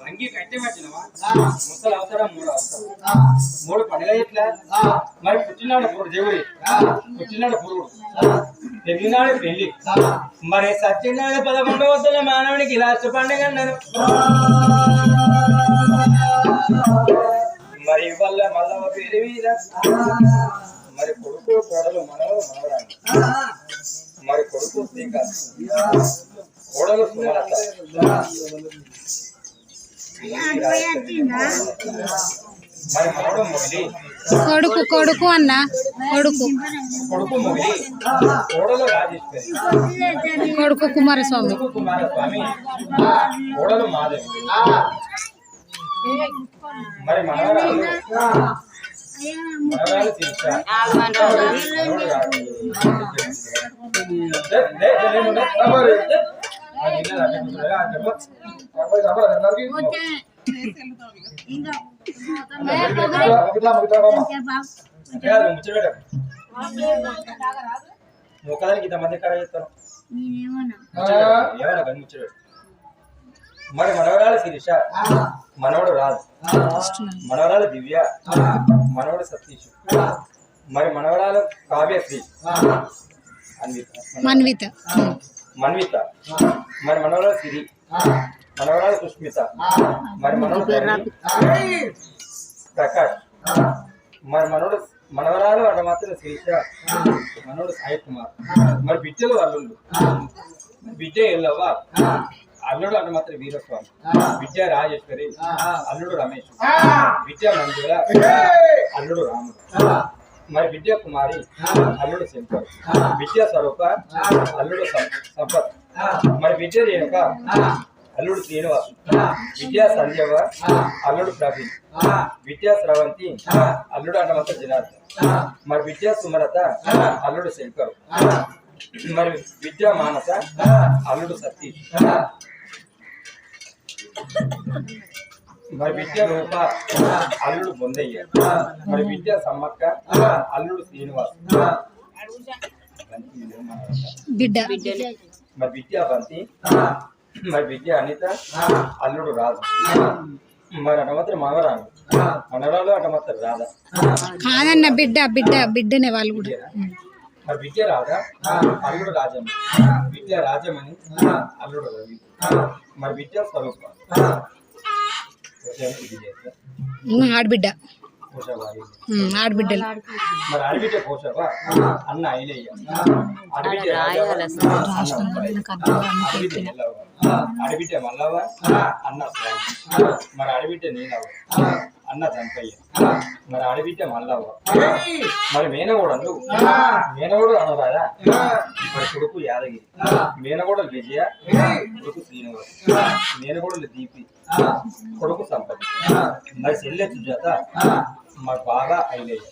వంగి కట్టి పెట్టినవా? ముసలు అవసరం మూడు అవసరం. మూడు పండుగ ఎట్లా? మరి పుట్టినాడు పూడు దేవుడి. పుట్టినాడు పురుడు పెళ్ళినాడు పెళ్ళి మరి సత్యనాడు పదకొండు వద్దుల మానవునికి లాస్ట్ పండుగ అన్నారు. మరి వల్ల మల్లవ పేరు మీద. మరి కొడుకు కోడలు మనవలు మనవరాలు. మరి కొడుకు శ్రీకాంత్ కొడుకు కొడుకు అన్న. కొడుకు. కొడుకు కుమారస్వామి. మరి మనవరాలు మనవరాలు శిరీష మనవడు రాజు. ఇంతమంది చేస్తాను కానీ మరి మనవరాలు శిరీష మనవడు రాజు మనవరాలు దివ్య మనవడు సతీష్ మరి మనవరాలు కావ్యశ్రీ అన్విత మన్విత. మరి మనవరాలు సిరి. మనవరాలు సుష్మిత. మరి మనవడు ప్రకాష్. మరి మనోడు మనవరాలు వాళ్ళ మాత్రం శిరీష. మనోడు సాయి కుమార్. మరి బిడ్డలు అల్లుళ్ళు. బిడ్డ ఎల్లవ్వ. అల్లుడు అన్న మాత్రం వీరస్వామి. విద్య రాజేశ్వరి. అల్లుడు రమేష్. విద్య మంజుల. అల్లుడు రాముడు. మరి విద్య కుమారి అల్లుడు శంకర్. విద్యా స్వరూప అల్లుడు సంపత్. మరి విద్య రేణుక అల్లుడు శ్రీనివాస్. విద్యా సంజీవ అల్లుడు ప్రవీణ్. విద్యా స్రవంతి అల్లుడు అన్నమత జనార్దన్. మరి విద్యా సుమలత అల్లుడు శంకర్. మరి విద్యా మానస అల్లుడు సతీష్. మరి విద్యా రూప అల్లుడు బొందయ్య మరి విద్యా సమ్మక్క అల్లుడు శ్రీనివాస్. బిడ్డ. మరి విద్యా బంతి మరి విద్య అనిత అల్లుడు రాజు. మరి అటమత్రి మనవరాలు. మనవరాలు అటమత్రి రాధ. కాదన్న బిడ్డ బిడ్డ బిడ్డనే వాళ్ళు కూడా. మరి విద్య రాధా అల్లుడు రాజమ్మ. విద్య రాజమణి అల్లుడు రవి. మరి విద్యా స్వరూప. ఆడబిడ్డ ఆడబిడ్డలు మరి అడవిటే కోసవా అన్న ఐలయ్య అడవిటే రాజవ్వ, అన్న చంపయ్య. మల్లవ్వ మరి అడవిటే నీలవ్వ దంపయ్య మరి అడవిటే మల్లవ్వ మరి మేనగోడు అనరాదా మరి కొడుకు యాదగిరి. మేనగోడలు విజయ. కొడుకు శ్రీనివాస్. మేనగోడలు దీపి. కొడుకు సంపద మరి చెల్లె సుజాత. మరి బాగా హైలైట్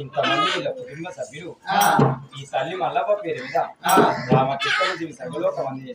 ఇంతమంది వీళ్ళ కుటుంబ సభ్యులు. ఈ తల్లి మల్లవ్వ పేరు మీద రామ దేవి సభలో ఒక మంది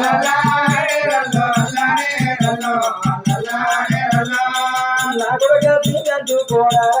la la la la la అల్లా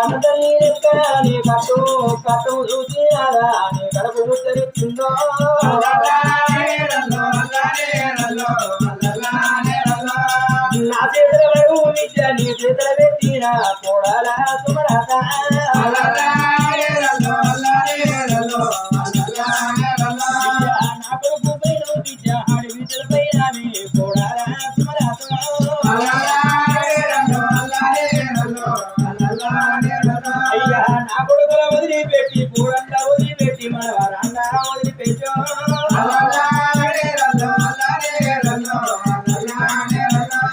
కన్నతల్లి లెక్క కట్టు కట్టు చూసి అలా కడుపు ముచ్చరిస్తుందో నా చేతుల వైపు విద్య నీ చేతుల పెట్టిన కోడాల సుమరాత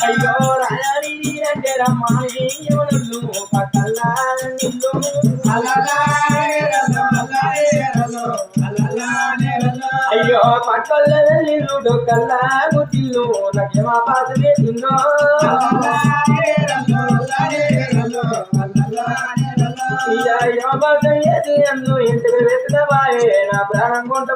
అయ్యో రాయాలి అంటే రమ్మాయి ఎవరు పక్కల్లా నిన్ను అయ్యో పక్కల్ల నిన్ను డొక్కల్లా గుతిల్లు నకేమా పాసలే తిన్నో అయ్యో బాధ ఇంటికి నా ప్రాణం కొంట